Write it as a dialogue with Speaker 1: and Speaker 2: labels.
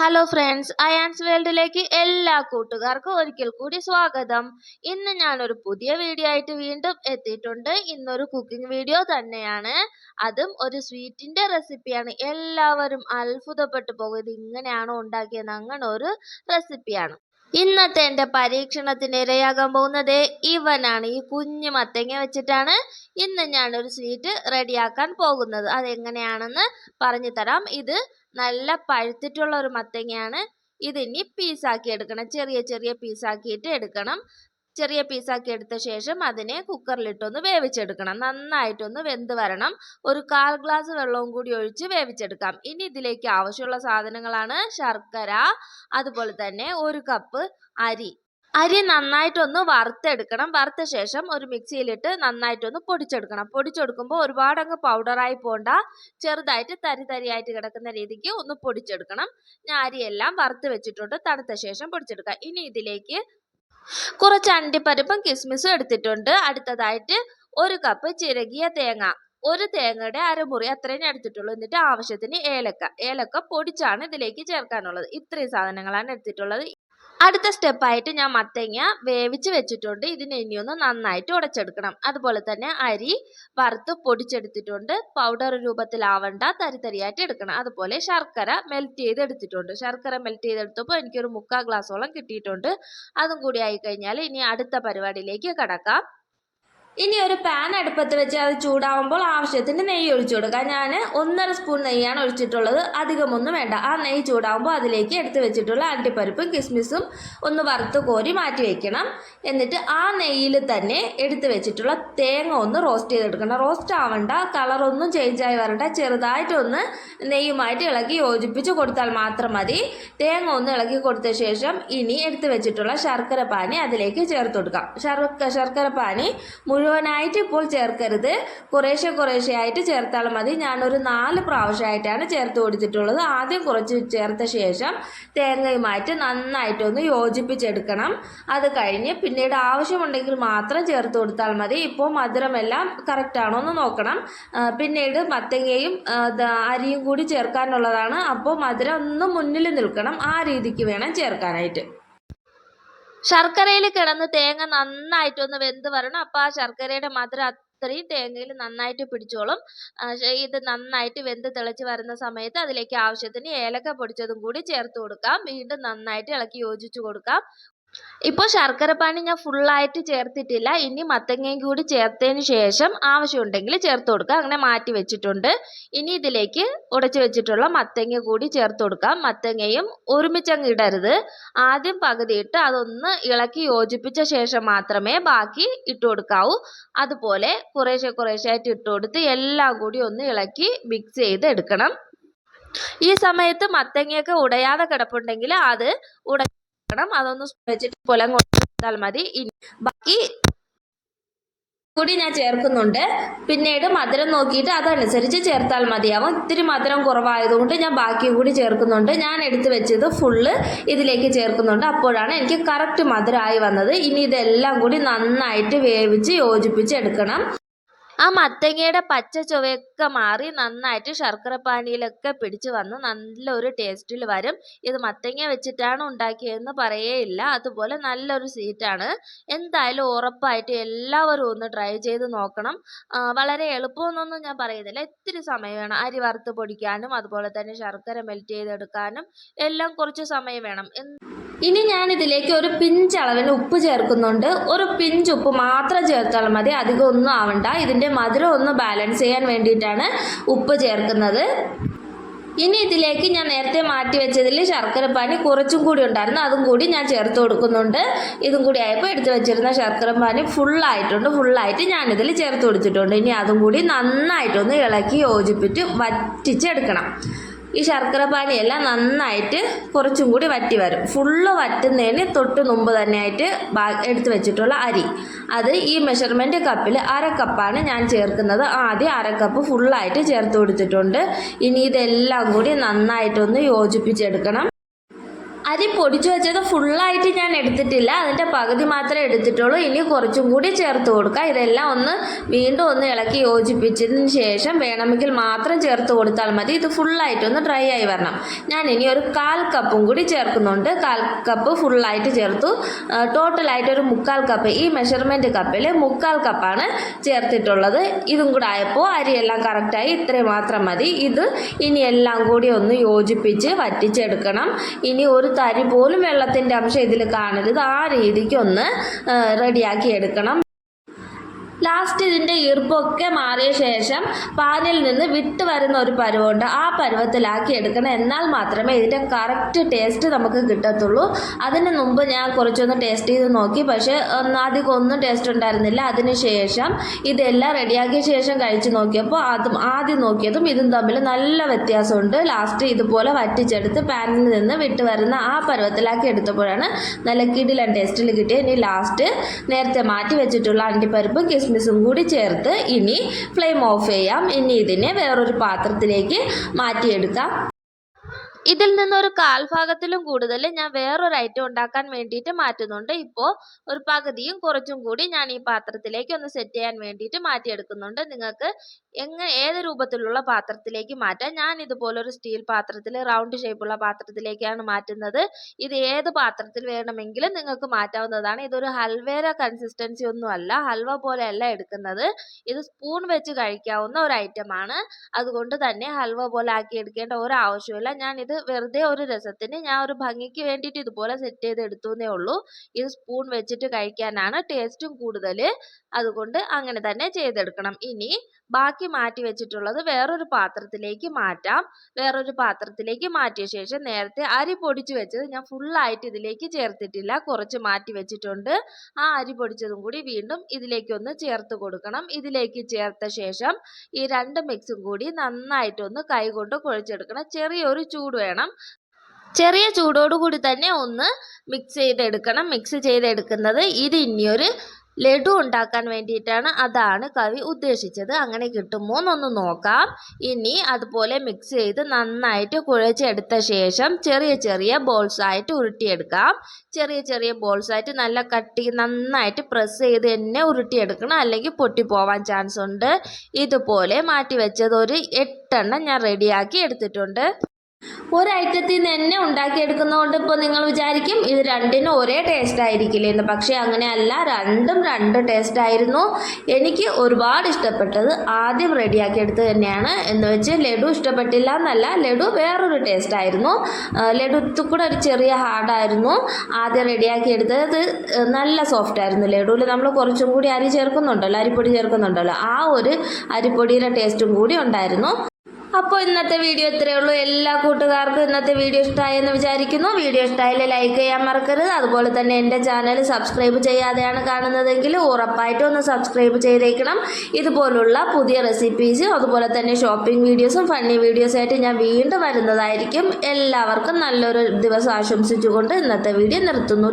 Speaker 1: Hello friends Ayan's വേൾഡിലേക്ക് എല്ലാ കൂട്ടുകാർക്കും ഒരിക്കൽ കൂടി സ്വാഗതം. ഇന്ന് ഞാനൊരു പുതിയ വീഡിയോ ആയിട്ട് വീണ്ടും എത്തിയിട്ടുണ്ട്. ഇന്നൊരു കുക്കിംഗ് വീഡിയോ തന്നെയാണ്. അതും ഒരു സ്വീറ്റിന്റെ റെസിപ്പിയാണ് എല്ലാവരും അത്ഭുതപ്പെട്ടു പോകും. ഇത് ഇങ്ങനെയാണോ ഉണ്ടാക്കിയത് അങ്ങനെ ഒരു റെസിപ്പിയാണ് ഇന്നത്തെ എന്റെ പരീക്ഷണത്തിന് ഇരയാകാൻ പോകുന്നത് ഇവനാണ്. ഈ കുഞ്ഞു മത്തങ്ങ വെച്ചിട്ടാണ് ഇന്ന് ഞാനൊരു സ്വീറ്റ് റെഡിയാക്കാൻ പോകുന്നത്. അതെങ്ങനെയാണെന്ന് പറഞ്ഞു തരാം. ഇത് നല്ല പഴുത്തിട്ടുള്ള ഒരു മത്തങ്ങയാണ്. ഇതിനി പീസാക്കി എടുക്കണം. ചെറിയ ചെറിയ പീസാക്കിയിട്ട് എടുക്കണം. ചെറിയ പീസാക്കി എടുത്ത ശേഷം അതിനെ കുക്കറിലിട്ടൊന്ന് വേവിച്ചെടുക്കണം. നന്നായിട്ടൊന്ന് വെന്ത് വരണം. ഒരു കാൽ ഗ്ലാസ് വെള്ളവും കൂടി ഒഴിച്ച് വേവിച്ചെടുക്കാം. ഇനി ഇതിലേക്ക് ആവശ്യമുള്ള സാധനങ്ങളാണ് ശർക്കര അതുപോലെ തന്നെ ഒരു കപ്പ് അരി. അരി നന്നായിട്ടൊന്ന് വറുത്തെടുക്കണം. വറുത്ത ശേഷം ഒരു മിക്സിയിലിട്ട് നന്നായിട്ടൊന്ന് പൊടിച്ചെടുക്കണം. പൊടിച്ചെടുക്കുമ്പോൾ ഒരുപാടങ്ങ് പൗഡറായി പോണ്ട. ചെറുതായിട്ട് തരി തരിയായിട്ട് കിടക്കുന്ന രീതിക്ക് ഒന്ന് പൊടിച്ചെടുക്കണം. ഞാൻ അരിയെല്ലാം വറുത്ത് വെച്ചിട്ടുണ്ട്. തണുത്ത ശേഷം പൊടിച്ചെടുക്കാം. ഇനി ഇതിലേക്ക് കുറച്ച് അണ്ടിപ്പരിപ്പും കിസ്മിസും എടുത്തിട്ടുണ്ട്. അടുത്തതായിട്ട് ഒരു കപ്പ് ചിരകിയ തേങ്ങ. ഒരു തേങ്ങയുടെ അരമുറി അത്രയും എടുത്തിട്ടുള്ളൂ. എന്നിട്ട് ആവശ്യത്തിന് ഏലക്ക. ഏലക്ക പൊടിച്ചാണ് ഇതിലേക്ക് ചേർക്കാനുള്ളത്. ഇത്രയും സാധനങ്ങളാണ് എടുത്തിട്ടുള്ളത്. അടുത്ത സ്റ്റെപ്പായിട്ട് ഞാൻ മത്തങ്ങ വേവിച്ച് വെച്ചിട്ടുണ്ട്. ഇതിനെ ഇനിയൊന്ന് നന്നായിട്ട് ഉടച്ചെടുക്കണം. അതുപോലെ തന്നെ അരി വറുത്ത് പൊടിച്ചെടുത്തിട്ടുണ്ട്. പൗഡർ രൂപത്തിലാവണ്ട. തരിതരിയായിട്ട് എടുക്കണം. അതുപോലെ ശർക്കര മെൽറ്റ് ചെയ്ത് എടുത്തിട്ടുണ്ട് ശർക്കര മെൽറ്റ് ചെയ്തെടുത്തപ്പോൾ എനിക്കൊരു മുക്കാൽ ഗ്ലാസ്സോളം കിട്ടിയിട്ടുണ്ട്. അതും കൂടി ആയിക്കഴിഞ്ഞാൽ ഇനി അടുത്ത പരിപാടിയിലേക്ക് കടക്കാം. ഇനി ഒരു പാൻ അടുപ്പത്ത് വെച്ച് അത് ചൂടാവുമ്പോൾ ആവശ്യത്തിന് നെയ്യ് ഒഴിച്ചു കൊടുക്കുക. ഞാൻ ഒന്നര സ്പൂൺ നെയ്യാണ് ഒഴിച്ചിട്ടുള്ളത്. അധികമൊന്നും വേണ്ട. ആ നെയ്യ് ചൂടാവുമ്പോൾ അതിലേക്ക് എടുത്ത് വെച്ചിട്ടുള്ള അണ്ടിപ്പരിപ്പും കിസ്മിസും ഒന്ന് വറുത്ത് കോരി മാറ്റി വയ്ക്കണം എന്നിട്ട് ആ നെയ്യിൽ തന്നെ എടുത്ത് വെച്ചിട്ടുള്ള തേങ്ങ ഒന്ന് റോസ്റ്റ് ചെയ്തെടുക്കണം. റോസ്റ്റ് ആവണ്ട. കളറൊന്നും ചേഞ്ച് ആയി വരണ്ട. ചെറുതായിട്ടൊന്ന് നെയ്യുമായിട്ട് ഇളക്കി യോജിപ്പിച്ച് കൊടുത്താൽ മാത്രം മതി. തേങ്ങ ഒന്ന് ഇളക്കി കൊടുത്ത ശേഷം ഇനി എടുത്ത് വെച്ചിട്ടുള്ള ശർക്കര പാനി അതിലേക്ക് ചേർത്ത് കൊടുക്കാം. ശർക്ക ശർക്കര പാനി മുഴുവനായിട്ട് ഇപ്പോൾ ചേർക്കരുത്. കുറേശ്ശെ കുറേശ്ശെ ആയിട്ട് ചേർത്താൽ മതി. ഞാനൊരു നാല് പ്രാവശ്യമായിട്ടാണ് ചേർത്ത് കൊടുത്തിട്ടുള്ളത്. ആദ്യം കുറച്ച് ചേർത്ത ശേഷം തേങ്ങയുമായിട്ട് നന്നായിട്ടൊന്ന് യോജിപ്പിച്ചെടുക്കണം. അത് കഴിഞ്ഞ് പിന്നീട് ആവശ്യമുണ്ടെങ്കിൽ മാത്രം ചേർത്ത് കൊടുത്താൽ മതി. ഇപ്പോൾ മധുരമെല്ലാം കറക്റ്റാണോ എന്ന് നോക്കണം. പിന്നീട് മത്തങ്ങയും അരിയും കൂടി ചേർക്കാനുള്ളതാണ്. അപ്പോൾ മധുരം ഒന്ന് മുന്നിൽ നിൽക്കണം. ആ രീതിക്ക് വേണം ചേർക്കാനായിട്ട്. ശർക്കരയിൽ കിടന്ന് തേങ്ങ നന്നായിട്ടൊന്ന് വെന്ത് വരണം. അപ്പോൾ ആ ശർക്കരയുടെ മധുരം അത്രയും തേങ്ങയിൽ നന്നായിട്ട് പിടിച്ചോളും. ഇത് നന്നായിട്ട് വെന്ത് തിളച്ച് വരുന്ന സമയത്ത് അതിലേക്ക് ആവശ്യത്തിന് ഏലക്ക പൊടിച്ചതും കൂടി ചേർത്ത് കൊടുക്കാം. വീണ്ടും നന്നായിട്ട് ഇളക്കി യോജിച്ച് കൊടുക്കാം. ഇപ്പോൾ ശർക്കരപ്പാനി ഞാൻ ഫുള്ളായിട്ട് ചേർത്തിട്ടില്ല. ഇനി മത്തങ്ങയും കൂടി ചേർത്തതിന് ശേഷം ആവശ്യമുണ്ടെങ്കിൽ ചേർത്ത് കൊടുക്കുക അങ്ങനെ മാറ്റി വെച്ചിട്ടുണ്ട്. ഇനി ഇതിലേക്ക് ഉടച്ചു വെച്ചിട്ടുള്ള മത്തങ്ങ കൂടി ചേർത്ത് കൊടുക്കാം. മത്തങ്ങയും ഒരുമിച്ചങ്ങ് ഇടരുത്. ആദ്യം പകുതി ഇട്ട് അതൊന്ന് ഇളക്കി യോജിപ്പിച്ച ശേഷം മാത്രമേ ബാക്കി ഇട്ട് കൊടുക്കാവൂ. അതുപോലെ കുറേശ്ശെ കുറേശ്ശെ ആയിട്ട് ഇട്ട് കൊടുത്ത് എല്ലാം കൂടി ഒന്ന് ഇളക്കി മിക്സ് ചെയ്ത് എടുക്കണം. ഈ സമയത്ത് മത്തങ്ങയൊക്കെ ഉടയാതെ കിടപ്പുണ്ടെങ്കിൽ അത് ഉടക്കണം അതൊന്ന് വെച്ചിട്ട് പുലം കൊടുത്താൽ മതി. ബാക്കി കൂടി ഞാൻ ചേർക്കുന്നുണ്ട്. പിന്നീട് മധുരം നോക്കിയിട്ട് അതനുസരിച്ച് ചേർത്താൽ മതിയാവും. ഇത്തിരി മധുരം കുറവായതുകൊണ്ട് ഞാൻ ബാക്കി കൂടി ചേർക്കുന്നുണ്ട്. ഞാൻ എടുത്ത് വെച്ചത് ഫുള്ള് ഇതിലേക്ക് ചേർക്കുന്നുണ്ട്. അപ്പോഴാണ് എനിക്ക് കറക്റ്റ് മധുരമായി വന്നത്. ഇനി ഇതെല്ലാം കൂടി നന്നായിട്ട് വേവിച്ച് യോജിപ്പിച്ച് എടുക്കണം. ആ മത്തങ്ങയുടെ പച്ച ചുവയൊക്കെ മാറി നന്നായിട്ട് ശർക്കര പാനിയിലൊക്കെ പിടിച്ച് വന്ന് നല്ലൊരു ടേസ്റ്റിൽ വരും. ഇത് മത്തങ്ങ വെച്ചിട്ടാണ് ഉണ്ടാക്കിയതെന്ന് പറയേയില്ല. അതുപോലെ നല്ലൊരു സ്വീറ്റാണ് എന്തായാലും ഉറപ്പായിട്ട് എല്ലാവരും ഒന്ന് ട്രൈ ചെയ്ത് നോക്കണം. വളരെ എളുപ്പമൊന്നൊന്നും ഞാൻ പറയുന്നില്ല. ഇത്തിരി സമയം വേണം. അരി വറുത്ത് പൊടിക്കാനും അതുപോലെ തന്നെ ശർക്കര മെൽറ്റ് ചെയ്തെടുക്കാനും എല്ലാം കുറച്ച് സമയം വേണം. ഇനി ഞാൻ ഇതിലേക്ക് ഒരു പിഞ്ച് അളവിന് ഉപ്പ് ചേർക്കുന്നുണ്ട്. ഒരു പിഞ്ച് ഉപ്പ് മാത്രം ചേർത്താൽ മതി. അധികം ഒന്നും ആവണ്ട. ഇതിന്റെ മധുരം ഒന്ന് ബാലൻസ് ചെയ്യാൻ വേണ്ടിയിട്ടാണ് ഉപ്പ് ചേർക്കുന്നത്. ഇനി ഇതിലേക്ക് ഞാൻ നേരത്തെ മാറ്റി വെച്ചതിൽ ശർക്കരപ്പാനി കുറച്ചും കൂടി ഉണ്ടായിരുന്നു. അതും കൂടി ഞാൻ ചേർത്ത് കൊടുക്കുന്നുണ്ട്. ഇതും കൂടി ആയപ്പോൾ എടുത്ത് വെച്ചിരുന്ന ശർക്കരപ്പാനി ഫുള്ളായിട്ടുണ്ട് ഫുള്ളായിട്ട് ഞാനിതിൽ ചേർത്ത് കൊടുത്തിട്ടുണ്ട്. ഇനി അതും കൂടി നന്നായിട്ടൊന്ന് ഇളക്കി യോജിപ്പിച്ച് വറ്റിച്ചെടുക്കണം. ഈ ശർക്കര പാനിയെല്ലാം നന്നായിട്ട് കുറച്ചും കൂടി വറ്റി വരും. ഫുള്ള് വറ്റുന്നതിന് തൊട്ട് മുമ്പ് തന്നെയായിട്ട് എടുത്ത് വെച്ചിട്ടുള്ള അരി. അത് ഈ മെഷർമെന്റ് കപ്പിൽ അര ഞാൻ ചേർക്കുന്നത്. ആദ്യം അര കപ്പ് ഫുള്ളായിട്ട് ചേർത്ത് കൊടുത്തിട്ടുണ്ട്. ഇനി ഇതെല്ലാം കൂടി നന്നായിട്ടൊന്ന് യോജിപ്പിച്ചെടുക്കണം. അരി പൊടിച്ചു വെച്ചത് ഫുള്ളായിട്ട് ഞാൻ എടുത്തിട്ടില്ല. അതിന്റെ പകുതി മാത്രമേ എടുത്തിട്ടുള്ളൂ. ഇനി കുറച്ചും കൂടി ചേർത്ത് കൊടുക്കുക ഇതെല്ലാം ഒന്ന് വീണ്ടും ഒന്ന് ഇളക്കി യോജിപ്പിച്ചതിന് ശേഷം വേണമെങ്കിൽ മാത്രം ചേർത്ത് കൊടുത്താൽ മതി. ഇത് ഫുള്ളായിട്ടൊന്ന് ഡ്രൈ ആയി വരണം. ഞാൻ ഇനി ഒരു കാൽ കപ്പും കൂടി ചേർക്കുന്നുണ്ട്. കാൽ കപ്പ് ഫുള്ളായിട്ട് ചേർത്തു. ടോട്ടലായിട്ട് ഒരു മുക്കാൽ കപ്പ് ഈ മെഷർമെന്റ് കപ്പിൽ മുക്കാൽ കപ്പാണ് ചേർത്തിട്ടുള്ളത്. ഇതും കൂടെ ആയപ്പോൾ അരിയെല്ലാം കറക്റ്റായി ഇത്രയും മാത്രം മതി. ഇത് ഇനി എല്ലാം കൂടി ഒന്ന് യോജിപ്പിച്ച് വറ്റിച്ചെടുക്കണം. ഇനി ഒരു തരി പോലും വെള്ളത്തിന്റെ അംശം ഇതിൽ കാണരുത്. ആ രീതിക്ക് ഒന്ന് റെഡിയാക്കി എടുക്കണം. ലാസ്റ്റ് ഇതിന്റെ ഈർപ്പൊക്കെ മാറിയ ശേഷം പാനിൽ നിന്ന് വിട്ട് വരുന്ന ഒരു പരുവമുണ്ട് ആ പരുവത്തിലാക്കി എടുക്കണം. എന്നാൽ മാത്രമേ ഇതിന്റെ കറക്റ്റ് ടേസ്റ്റ് നമുക്ക് കിട്ടത്തുള്ളൂ. അതിന് മുമ്പ് ഞാൻ കുറച്ചൊന്ന് ടേസ്റ്റ് ചെയ്ത് നോക്കി. പക്ഷേ അധികം ഒന്നും ടേസ്റ്റ് ഉണ്ടായിരുന്നില്ല. അതിന് ശേഷം ഇതെല്ലാം റെഡിയാക്കിയ ശേഷം കഴിച്ച് നോക്കിയപ്പോൾ അതും ആദ്യം നോക്കിയതും ഇതും തമ്മിൽ നല്ല വ്യത്യാസമുണ്ട്. ലാസ്റ്റ് ഇതുപോലെ വറ്റിച്ചെടുത്ത് പാനിൽ നിന്ന് വിട്ട് വരുന്ന ആ പരുവത്തിലാക്കി എടുത്തപ്പോഴാണ് നല്ല കിടിലൻ ടേസ്റ്റിൽ കിട്ടിയ ഇനി ലാസ്റ്റ് നേരത്തെ മാറ്റി വെച്ചിട്ടുള്ള അണ്ടിപ്പരിപ്പും കിസ്മിസും കൂടി ചേർത്ത് ഇനി ഫ്ലെയിം ഓഫ് ചെയ്യാം. ഇനി ഇതിനെ വേറൊരു പാത്രത്തിലേക്ക് മാറ്റിയെടുക്കാം. ഇതിൽ നിന്നൊരു കാൽഭാഗത്തിലും കൂടുതൽ ഞാൻ വേറൊരു ഐറ്റം ഉണ്ടാക്കാൻ വേണ്ടിയിട്ട് മാറ്റുന്നുണ്ട്. ഇപ്പോൾ ഒരു പകുതിയും കുറച്ചും കൂടി ഞാൻ ഈ പാത്രത്തിലേക്ക് ഒന്ന് സെറ്റ് ചെയ്യാൻ വേണ്ടിയിട്ട് മാറ്റിയെടുക്കുന്നുണ്ട്. നിങ്ങൾക്ക് എങ്ങനെ ഏത് രൂപത്തിലുള്ള പാത്രത്തിലേക്ക് മാറ്റാം. ഞാൻ ഇതുപോലൊരു സ്റ്റീൽ പാത്രത്തിൽ റൗണ്ട് ഷേപ്പുള്ള പാത്രത്തിലേക്കാണ് മാറ്റുന്നത്. ഇത് ഏത് പാത്രത്തിൽ വേണമെങ്കിലും നിങ്ങൾക്ക് മാറ്റാവുന്നതാണ്. ഇതൊരു ഹൽവേര കൺസിസ്റ്റൻസി ഒന്നും ഹൽവ പോലെയല്ല എടുക്കുന്നത്. ഇത് സ്പൂൺ വെച്ച് കഴിക്കാവുന്ന ഒരു ഐറ്റമാണ് അതുകൊണ്ട് തന്നെ ഹൽവ പോലെ ആക്കി എടുക്കേണ്ട ഒരു ആവശ്യമില്ല ഞാൻ ഇത് വെറുതെ ഒരു രസത്തിന് ഞാൻ ഒരു ഭംഗിക്ക് വേണ്ടിയിട്ട് ഇതുപോലെ സെറ്റ് ചെയ്ത് എടുത്തു എന്നേ ഉള്ളൂ. ഇത് സ്പൂൺ വെച്ചിട്ട് കഴിക്കാനാണ് ടേസ്റ്റും കൂടുതൽ അതുകൊണ്ട് അങ്ങനെ തന്നെ ചെയ്തെടുക്കണം. ഇനി ബാക്കി മാറ്റി വെച്ചിട്ടുള്ളത് വേറൊരു പാത്രത്തിലേക്ക് മാറ്റാം. വേറൊരു പാത്രത്തിലേക്ക് മാറ്റിയ ശേഷം നേരത്തെ അരി പൊടിച്ചു വെച്ചത് ഞാൻ ഫുള്ളായിട്ട് ഇതിലേക്ക് ചേർത്തിട്ടില്ല. കുറച്ച് മാറ്റി വെച്ചിട്ടുണ്ട്. ആ അരി പൊടിച്ചതും കൂടി വീണ്ടും ഇതിലേക്കൊന്ന് ചേർത്ത് കൊടുക്കണം. ഇതിലേക്ക് ചേർത്ത ശേഷം ഈ രണ്ട് മിക്സും കൂടി നന്നായിട്ടൊന്ന് കൈകൊണ്ട് കുഴച്ചെടുക്കണം. ചെറിയൊരു ചൂട് വേണം. ചെറിയ ചൂടോടുകൂടി തന്നെ ഒന്ന് മിക്സ് ചെയ്തെടുക്കണം. മിക്സ് ചെയ്തെടുക്കുന്നത് ഇത് ഇനിയൊരു ലഡു ഉണ്ടാക്കാൻ വേണ്ടിയിട്ടാണ്. അതാണ് കവി ഉദ്ദേശിച്ചത്. അങ്ങനെ കിട്ടുമോ എന്നൊന്ന് നോക്കാം. ഇനി അതുപോലെ മിക്സ് ചെയ്ത് നന്നായിട്ട് കുഴച്ചെടുത്ത ശേഷം ചെറിയ ചെറിയ ബോൾസ് ആയിട്ട് ഉരുട്ടിയെടുക്കാം. ചെറിയ ചെറിയ ബോൾസ് ആയിട്ട് നല്ല കട്ടി നന്നായിട്ട് പ്രസ് ചെയ്ത് തന്നെ ഉരുട്ടിയെടുക്കണം. അല്ലെങ്കിൽ പൊട്ടിപ്പോവാൻ ചാൻസ് ഉണ്ട്. ഇതുപോലെ മാറ്റി വെച്ചത് ഒരു എട്ടെണ്ണം ഞാൻ റെഡിയാക്കി എടുത്തിട്ടുണ്ട്. ഒരു ഐറ്റത്തിൽ നിന്ന് തന്നെ ഉണ്ടാക്കിയെടുക്കുന്നതുകൊണ്ട് ഇപ്പോൾ നിങ്ങൾ വിചാരിക്കും ഇത് രണ്ടിനും ഒരേ ടേസ്റ്റ് ആയിരിക്കില്ലേ എന്ന്. പക്ഷേ അങ്ങനെയല്ല രണ്ടും രണ്ട് ടേസ്റ്റ് ആയിരുന്നു. എനിക്ക് ഒരുപാട് ഇഷ്ടപ്പെട്ടത് ആദ്യം റെഡിയാക്കി എടുത്തത് തന്നെയാണ്. എന്ന് വെച്ച് ലഡു ഇഷ്ടപ്പെട്ടില്ല എന്നല്ല ലഡു വേറൊരു ടേസ്റ്റ് ആയിരുന്നു. ആ, ലഡു കൂടെ ഒരു ചെറിയ ഹാർഡായിരുന്നു ആദ്യം റെഡിയാക്കിയെടുത്തത് നല്ല സോഫ്റ്റ് ആയിരുന്നു ലഡുവിൽ. നമ്മൾ കുറച്ചും കൂടി അരി ചേർക്കുന്നുണ്ടല്ലോ അരിപ്പൊടി ചേർക്കുന്നുണ്ടല്ലോ ആ ഒരു അരിപ്പൊടിയുടെ ടേസ്റ്റും കൂടി ഉണ്ടായിരുന്നു. അപ്പോൾ ഇന്നത്തെ വീഡിയോ ഇത്രയേ ഉള്ളൂ. എല്ലാ കൂട്ടുകാർക്കും ഇന്നത്തെ വീഡിയോ ഇഷ്ടമായെന്ന് വിചാരിക്കുന്നു. വീഡിയോ ഇഷ്ടമായാലും ലൈക്ക് ചെയ്യാൻ മറക്കരുത്. അതുപോലെ തന്നെ എന്റെ ചാനൽ സബ്സ്ക്രൈബ് ചെയ്യാതെയാണ് കാണുന്നതെങ്കിൽ ഉറപ്പായിട്ടും ഒന്ന് സബ്സ്ക്രൈബ് ചെയ്തേക്കണം. ഇതുപോലുള്ള പുതിയ റെസിപ്പീസ് അതുപോലെ തന്നെ ഷോപ്പിംഗ് വീഡിയോസും ഫണ്ണി വീഡിയോസും ആയിട്ട് ഞാൻ വീണ്ടും വരുന്നതായിരിക്കും. എല്ലാവർക്കും നല്ലൊരു ദിവസം ആശംസിച്ചുകൊണ്ട് ഇന്നത്തെ വീഡിയോ നിർത്തുന്നു.